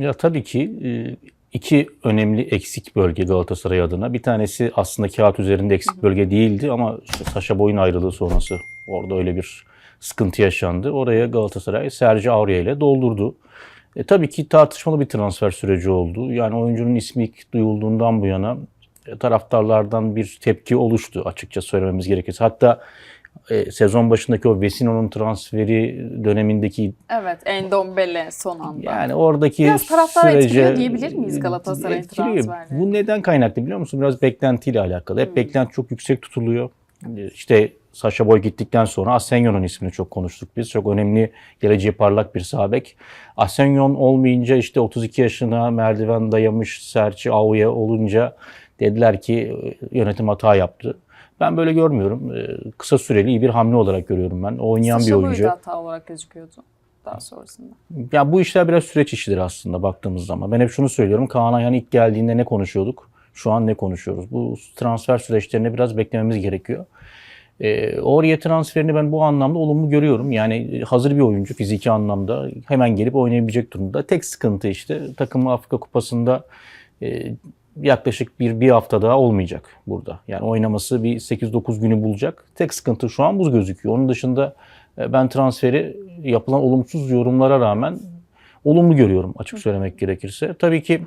Ya tabii ki e, iki önemli eksik bölge Galatasaray adına. Bir tanesi aslında kağıt üzerinde eksik bölge değildi ama işte Saşa Boy'un ayrılığı sonrası orada öyle bir sıkıntı yaşandı. Oraya Galatasaray Sergio Aurier ile doldurdu. E, tabii ki tartışmalı bir transfer süreci oldu. Yani oyuncunun ismi ilk duyulduğundan bu yana e, taraftarlardan bir tepki oluştu açıkça söylememiz gerekirse. Hatta e, sezon başındaki o Vesino'nun transferi dönemindeki Evet, Endombele son anda. yani oradaki Biraz taraftar sürece etkiliyor diyebilir miyiz Galatasaray'ın Etkiliyor. transferleri? Bu neden kaynaklı biliyor musun? Biraz beklentiyle alakalı. Hep Hmm. beklenti çok yüksek tutuluyor. İşte Saşa Boy gittikten sonra Asenyo'nun ismini çok konuştuk biz. Çok önemli, geleceği parlak bir sağ bek. Asenyon olmayınca işte 32 yaşına merdiven dayamış Serçi Avuya olunca dediler ki e, yönetim hata yaptı. Ben böyle görmüyorum. E, Kısa süreli iyi bir hamle olarak görüyorum ben. Oynayan bir Saşa Boy oyuncu. da hata olarak gözüküyordu daha sonrasında. Ya bu işler biraz süreç işidir aslında baktığımız zaman. Ben hep şunu söylüyorum. Kaan Ayhan ilk geldiğinde ne konuşuyorduk? Şu an ne konuşuyoruz? Bu transfer süreçlerine biraz beklememiz gerekiyor. Ee, Oraya transferini ben bu anlamda olumlu görüyorum. Yani hazır bir oyuncu fiziki anlamda hemen gelip oynayabilecek durumda. Tek sıkıntı işte takımı Afrika Kupası'nda e, yaklaşık bir, bir hafta daha olmayacak burada. Yani oynaması bir 8-9 günü bulacak. Tek sıkıntı şu an buz gözüküyor. Onun dışında e, ben transferi yapılan olumsuz yorumlara rağmen olumlu görüyorum açık söylemek gerekirse. Tabii ki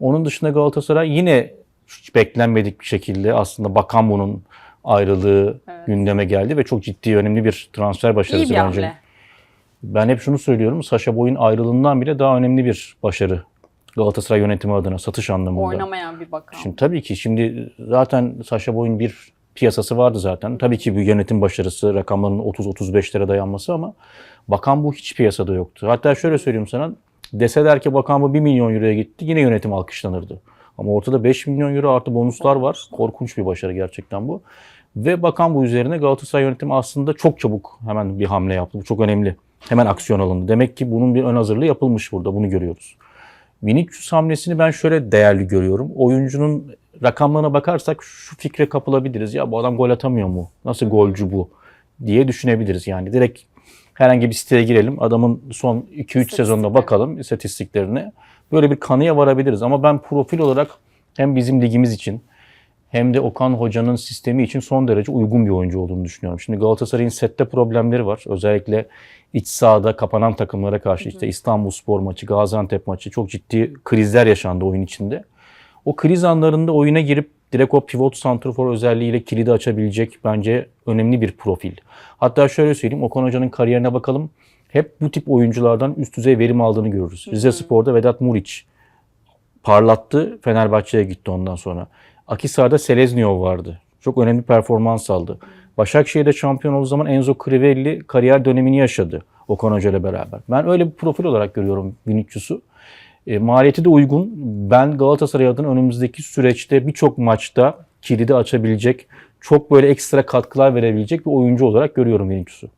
onun dışında Galatasaray yine hiç beklenmedik bir şekilde aslında Bakambu'nun ayrılığı Evet. gündeme geldi ve çok ciddi önemli bir transfer İyi başarısı bir bence. hamle. Ben hep şunu söylüyorum. Saşa Boy'un ayrılığından bile daha önemli bir başarı Galatasaray yönetimi adına satış anlamında. Oynamayan bir bakan. Şimdi tabii ki şimdi zaten Saşa Boy'un bir piyasası vardı zaten. Tabii ki bir yönetim başarısı rakamların 30-35'lere dayanması ama Bakan bu hiç piyasada yoktu. Hatta şöyle söyleyeyim sana deseler ki Bakan bu 1 milyon euroya gitti yine yönetim alkışlanırdı. Ama ortada 5 milyon euro artı bonuslar var. Korkunç bir başarı gerçekten bu. Ve Bakan bu üzerine Galatasaray yönetimi aslında çok çabuk hemen bir hamle yaptı. Bu çok önemli. Hemen aksiyon alındı. Demek ki bunun bir ön hazırlığı yapılmış burada. Bunu görüyoruz. Vinicius hamlesini ben şöyle değerli görüyorum. Oyuncunun rakamlarına bakarsak şu fikre kapılabiliriz. Ya bu adam gol atamıyor mu? Nasıl golcü bu? diye düşünebiliriz. Yani direkt herhangi bir siteye girelim. Adamın son 2-3 sezonuna bakalım istatistiklerine. Böyle bir kanıya varabiliriz. Ama ben profil olarak hem bizim ligimiz için hem de Okan Hoca'nın sistemi için son derece uygun bir oyuncu olduğunu düşünüyorum. Şimdi Galatasaray'ın sette problemleri var. Özellikle iç sahada kapanan takımlara karşı işte İstanbul Spor maçı, Gaziantep maçı çok ciddi krizler yaşandı oyun içinde. O kriz anlarında oyuna girip direkt o pivot santrafor özelliğiyle kilidi açabilecek bence önemli bir profil. Hatta şöyle söyleyeyim Okan Hoca'nın kariyerine bakalım. Hep bu tip oyunculardan üst düzey verim aldığını görürüz. Rize Spor'da Vedat Muriç parlattı. Fenerbahçe'ye gitti ondan sonra. Akisar'da Selezniov vardı. Çok önemli performans aldı. Başakşehir'de şampiyon olduğu zaman Enzo Crivelli kariyer dönemini yaşadı Okan Hoca ile beraber. Ben öyle bir profil olarak görüyorum Vinicius'u. E, maliyeti de uygun. Ben Galatasaray adına önümüzdeki süreçte birçok maçta kilidi açabilecek, çok böyle ekstra katkılar verebilecek bir oyuncu olarak görüyorum Vinicius'u.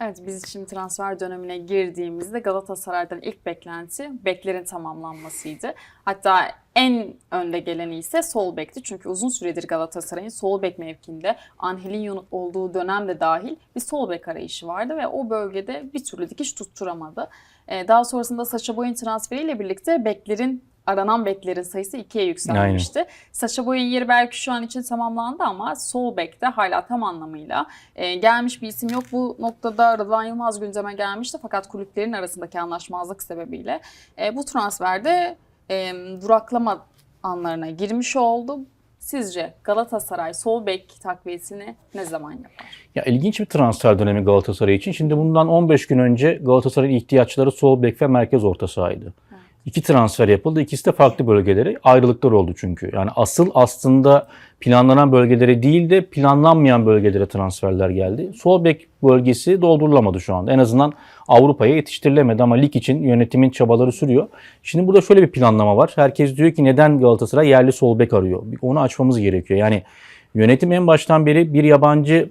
Evet biz şimdi transfer dönemine girdiğimizde Galatasaray'dan ilk beklenti beklerin tamamlanmasıydı. Hatta en önde geleni ise sol bekti. Çünkü uzun süredir Galatasaray'ın sol bek mevkinde Angelinho'nun olduğu dönemde dahil bir sol bek arayışı vardı ve o bölgede bir türlü dikiş tutturamadı. Ee, Daha sonrasında Sacha Boey'in transferiyle birlikte beklerin aranan beklerin sayısı ikiye yükselmişti. Sacha Boey'in yeri belki şu an için tamamlandı ama sol bekte hala tam anlamıyla e, gelmiş bir isim yok. Bu noktada Rıdvan Yılmaz gündeme gelmişti fakat kulüplerin arasındaki anlaşmazlık sebebiyle e, bu transferde e, duraklama anlarına girmiş oldu. Sizce Galatasaray sol bek takviyesini ne zaman yapar? Ya ilginç bir transfer dönemi Galatasaray için. Şimdi bundan 15 gün önce Galatasaray'ın ihtiyaçları sol bek ve merkez orta sahaydı. İki transfer yapıldı. İkisi de farklı bölgelere. Ayrılıklar oldu çünkü. Yani asıl aslında planlanan bölgelere değil de planlanmayan bölgelere transferler geldi. Sol bek bölgesi doldurulamadı şu anda. En azından Avrupa'ya yetiştirilemedi ama lig için yönetimin çabaları sürüyor. Şimdi burada şöyle bir planlama var. Herkes diyor ki neden Galatasaray yerli sol bek arıyor? Onu açmamız gerekiyor. Yani yönetim en baştan beri bir yabancı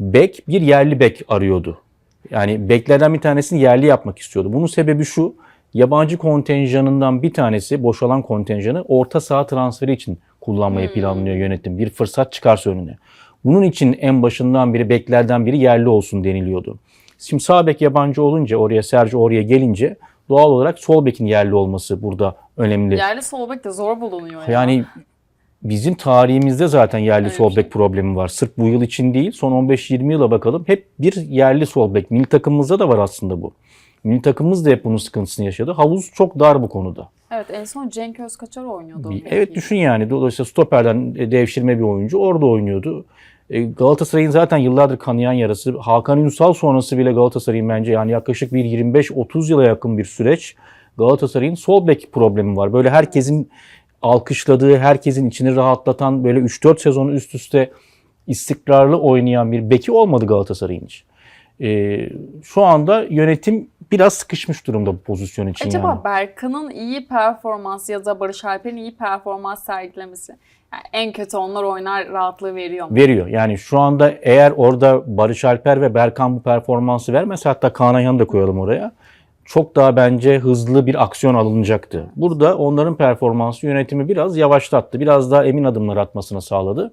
bek, bir yerli bek arıyordu. Yani beklerden bir tanesini yerli yapmak istiyordu. Bunun sebebi şu. Yabancı kontenjanından bir tanesi boşalan kontenjanı orta saha transferi için kullanmayı planlıyor yönetim. Bir fırsat çıkarsa önüne. Bunun için en başından beri beklerden biri yerli olsun deniliyordu. Şimdi sağ bek yabancı olunca oraya Sergio oraya gelince Doğal olarak sol bekin yerli olması burada önemli. Yerli sol bek de zor bulunuyor ya. Yani bizim tarihimizde zaten yerli Öyle sol şey. bek problemi var. Sırf bu yıl için değil, son 15-20 yıla bakalım. Hep bir yerli sol bek. Milli takımımızda da var aslında bu. Milli takımımız da hep bunun sıkıntısını yaşadı. Havuz çok dar bu konuda. Evet en son Cenk Özkaçar oynuyordu. Bir-. Evet düşün yani. Dolayısıyla stoperden e, devşirme bir oyuncu orada oynuyordu. E, Galatasaray'ın zaten yıllardır kanayan yarası. Hakan Ünsal sonrası bile Galatasaray'ın bence yani yaklaşık bir 25-30 yıla yakın bir süreç Galatasaray'ın sol bek problemi var. Böyle herkesin alkışladığı, herkesin içini rahatlatan böyle 3-4 sezonu üst üste istikrarlı oynayan bir beki olmadı Galatasaray'ın hiç. E, şu anda yönetim biraz sıkışmış durumda bu pozisyon için Acaba yani. Berkan'ın iyi performans ya da Barış Alper'in iyi performans sergilemesi yani en kötü onlar oynar rahatlığı veriyor mu? veriyor. Yani şu anda eğer orada Barış Alper ve Berkan bu performansı vermese hatta Kaan Ayhan'ı da koyalım oraya. Çok daha bence hızlı bir aksiyon alınacaktı. Burada onların performansı yönetimi biraz yavaşlattı. Biraz daha emin adımlar atmasını sağladı.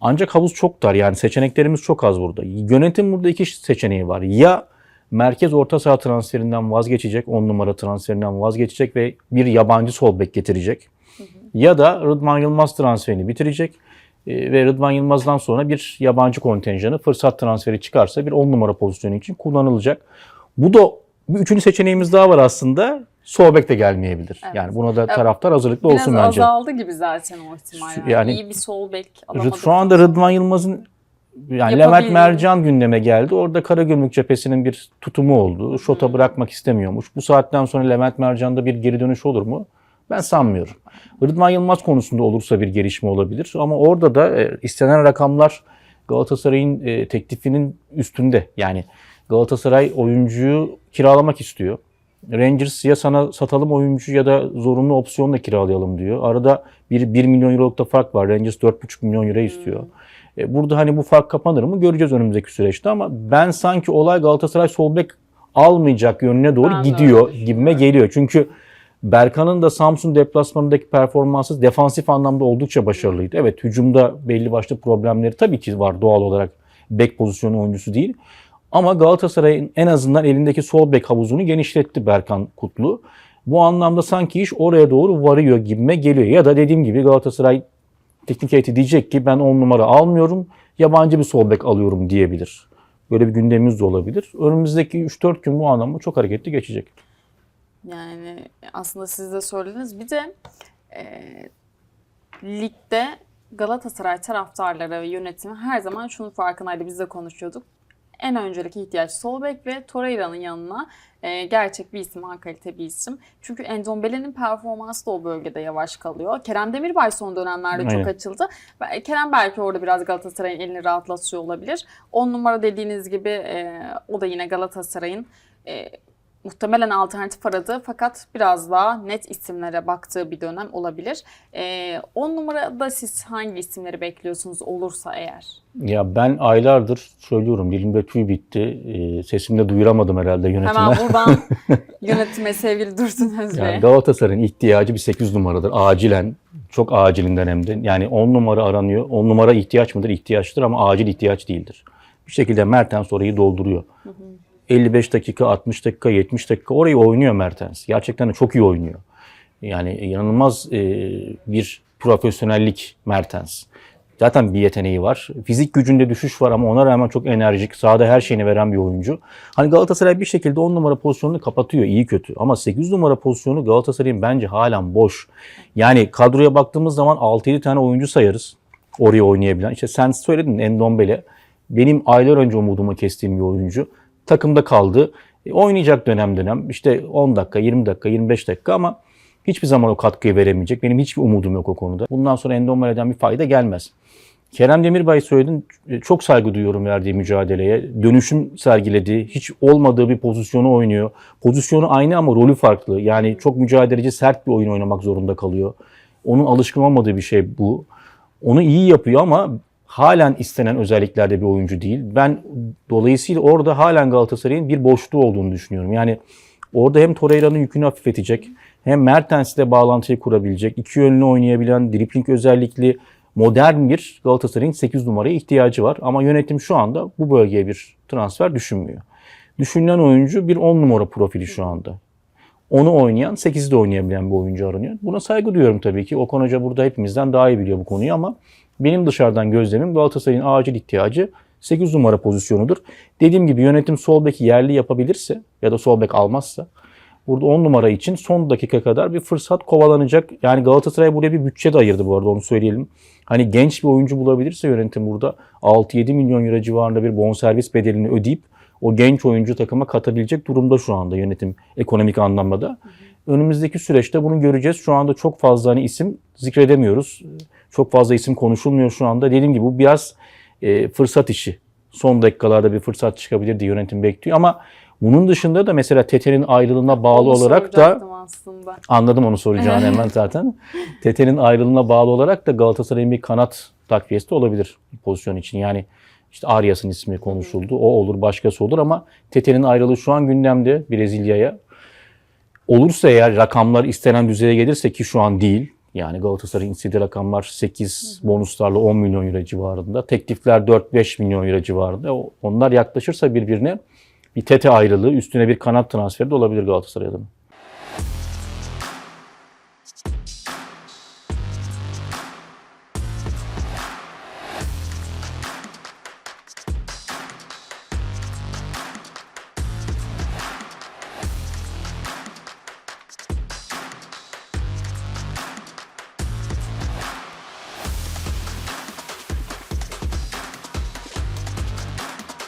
Ancak havuz çok dar yani seçeneklerimiz çok az burada. Yönetim burada iki seçeneği var. Ya merkez orta saha transferinden vazgeçecek, 10 numara transferinden vazgeçecek ve bir yabancı sol bek getirecek. Ya da Rıdvan Yılmaz transferini bitirecek e, ve Rıdvan Yılmaz'dan sonra bir yabancı kontenjanı fırsat transferi çıkarsa bir 10 numara pozisyonu için kullanılacak. Bu da bir üçüncü seçeneğimiz daha var aslında. Sol bek de gelmeyebilir. Evet. Yani buna da taraftar hazırlıklı Biraz olsun bence. azaldı gibi zaten o ihtimal. Yani. yani- iyi bir sol bek alamadık. Şu anda Rıdvan Yılmaz'ın yani. Levent Mercan gündeme geldi. Orada Karagümrük cephesinin bir tutumu oldu. Şota bırakmak istemiyormuş. Bu saatten sonra Levent Mercan'da bir geri dönüş olur mu? Ben sanmıyorum. Rıdvan Yılmaz konusunda olursa bir gelişme olabilir. Ama orada da e, istenen rakamlar Galatasaray'ın e, teklifinin üstünde. Yani Galatasaray oyuncuyu kiralamak istiyor. Rangers ya sana satalım oyuncu ya da zorunlu opsiyonla kiralayalım diyor. Arada bir 1 milyon euroluk da fark var. Rangers 4,5 milyon euro istiyor. E, Burada hani bu fark kapanır mı göreceğiz önümüzdeki süreçte ama ben sanki olay Galatasaray sol bek almayacak yönüne doğru Ben gidiyor gibime geliyor. Çünkü Berkan'ın da Samsun deplasmanındaki performansı defansif anlamda oldukça başarılıydı. Evet hücumda belli başlı problemleri tabii ki var doğal olarak bek pozisyonu oyuncusu değil. Ama Galatasaray'ın en azından elindeki sol bek havuzunu genişletti Berkan Kutlu. Bu anlamda sanki iş oraya doğru varıyor gibime geliyor. Ya da dediğim gibi Galatasaray teknik heyeti diyecek ki ben 10 numara almıyorum, yabancı bir sol bek alıyorum diyebilir. Böyle bir gündemimiz de olabilir. Önümüzdeki 3-4 gün bu anlamda çok hareketli geçecek. Yani aslında siz de söylediniz. Bir de e, ligde Galatasaray taraftarları ve yönetimi her zaman şunun farkındaydı. Biz de konuşuyorduk. En öncelik ihtiyaç sol bek ve Torreira'nın yanına e, gerçek bir isim, A kalite bir isim. Çünkü Endombele'nin performansı da o bölgede yavaş kalıyor. Kerem Demirbay son dönemlerde Aynen. çok açıldı. Kerem belki orada biraz Galatasaray'ın elini rahatlatıyor olabilir. 10 numara dediğiniz gibi e, o da yine Galatasaray'ın e, muhtemelen alternatif aradı fakat biraz daha net isimlere baktığı bir dönem olabilir. 10 numarada siz hangi isimleri bekliyorsunuz olursa eğer? Ya ben aylardır söylüyorum dilimde tüy bitti. Ee, sesimde duyuramadım herhalde yönetime. Hemen buradan yönetime sevgili Dursun Özbey. Yani Galatasaray'ın ihtiyacı bir 8 numaradır. Acilen. Çok acilinden hem de. Yani 10 numara aranıyor. 10 numara ihtiyaç mıdır? İhtiyaçtır ama acil ihtiyaç değildir. Bir şekilde Mertens orayı dolduruyor. 55 dakika, 60 dakika, 70 dakika orayı oynuyor Mertens. Gerçekten de çok iyi oynuyor. Yani inanılmaz e, bir profesyonellik Mertens. Zaten bir yeteneği var. Fizik gücünde düşüş var ama ona rağmen çok enerjik, sahada her şeyini veren bir oyuncu. Hani Galatasaray bir şekilde 10 numara pozisyonunu kapatıyor iyi kötü. Ama 8 numara pozisyonu Galatasaray'ın bence halen boş. Yani kadroya baktığımız zaman 6-7 tane oyuncu sayarız. Oraya oynayabilen. İşte sen söyledin Endombele. Benim aylar önce umudumu kestiğim bir oyuncu. Takımda kaldı. E, oynayacak dönem dönem. İşte 10 dakika, 20 dakika, 25 dakika ama hiçbir zaman o katkıyı veremeyecek. Benim hiçbir umudum yok o konuda. Bundan sonra Endombele'den bir fayda gelmez. Kerem Demirbay söyledin. E, Çok saygı duyuyorum verdiği mücadeleye. Dönüşüm sergiledi. Hiç olmadığı bir pozisyonu oynuyor. Pozisyonu aynı ama rolü farklı. Yani çok mücadeleci, sert bir oyun oynamak zorunda kalıyor. Onun alışkın olmadığı bir şey bu. Onu iyi yapıyor ama halen istenen özelliklerde bir oyuncu değil. Ben dolayısıyla orada halen Galatasaray'ın bir boşluğu olduğunu düşünüyorum. Yani orada hem Torreira'nın yükünü hafifletecek hem Mertens'le bağlantıyı kurabilecek, iki yönlü oynayabilen, dripling özellikli modern bir Galatasaray'ın 8 numaraya ihtiyacı var. Ama yönetim şu anda bu bölgeye bir transfer düşünmüyor. Düşünülen oyuncu bir 10 numara profili şu anda. Onu oynayan, 8'i de oynayabilen bir oyuncu aranıyor. Buna saygı duyuyorum tabii ki. Okan Hoca burada hepimizden daha iyi biliyor bu konuyu ama benim dışarıdan gözlemim Galatasaray'ın acil ihtiyacı 8 numara pozisyonudur. Dediğim gibi yönetim sol beki yerli yapabilirse ya da sol bek almazsa burada 10 numara için son dakika kadar bir fırsat kovalanacak. Yani Galatasaray buraya bir bütçe de ayırdı bu arada onu söyleyelim. Hani genç bir oyuncu bulabilirse yönetim burada 6-7 milyon euro civarında bir bonservis bedelini ödeyip o genç oyuncu takıma katabilecek durumda şu anda yönetim ekonomik anlamda da. Önümüzdeki süreçte bunu göreceğiz. Şu anda çok fazla hani isim zikredemiyoruz. Çok fazla isim konuşulmuyor şu anda. Dediğim gibi bu biraz e, fırsat işi. Son dakikalarda bir fırsat çıkabilir diye yönetim bekliyor ama bunun dışında da mesela Tete'nin ayrılığına bağlı Onu olarak da aslında. Anladım onu soracağını hemen zaten. Tete'nin ayrılığına bağlı olarak da Galatasaray'ın bir kanat takviyesi de olabilir pozisyon için. Yani işte Arias'ın ismi konuşuldu. O olur, başkası olur ama Tete'nin ayrılığı şu an gündemde Brezilya'ya. Olursa eğer rakamlar istenen düzeye gelirse ki şu an değil. Yani Galatasaray'ın istediği rakamlar 8 bonuslarla 10 milyon euro civarında. Teklifler 4-5 milyon euro civarında. Onlar yaklaşırsa birbirine bir Tete ayrılığı üstüne bir kanat transferi de olabilir Galatasaray adına.